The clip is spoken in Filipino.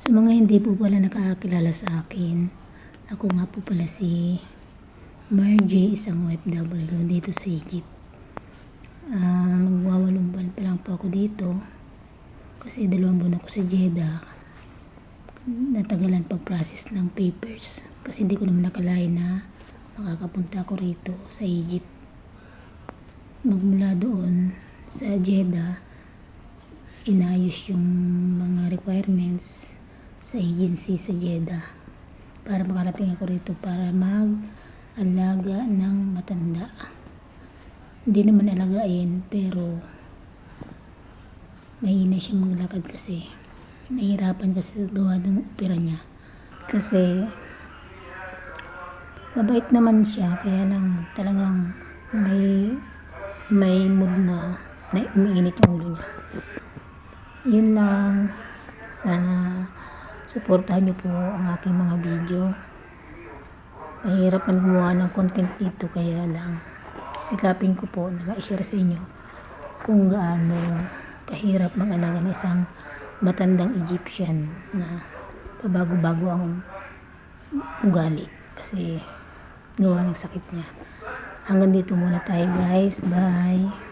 Sa mga hindi po pala nakakakilala sa akin, ako nga po pala si Margie, isang OFW dito sa Egypt. Ah, magwawalong buwan pa lang po ako dito kasi dalawang buwan ako sa Jeddah. Natagalan pag-process ng papers kasi hindi ko naman nakalain na makakapunta ako rito sa Egypt. Magmula doon sa Jeddah, inayos yung mga requirements sa agency sa Jeddah para makarating ako rito para mag-alaga ng matanda. Hindi naman alagain pero mahina siya maglakad kasi nahihirapan kasi gawa ng opera niya. Kasi mabait naman siya kaya lang talagang may may mood na na umiinit yung ulo niya. Yun lang. Sana suportahan niyo po ang aking mga video. Mahirap man gumawa ng content dito kaya lang sikapin ko po na ma-share sa inyo kung gaano kahirap mag-alaga ng isang matandang Egyptian na pabago-bago ang ugali kasi gawa ng sakit niya. Hanggang dito muna tayo guys. Bye!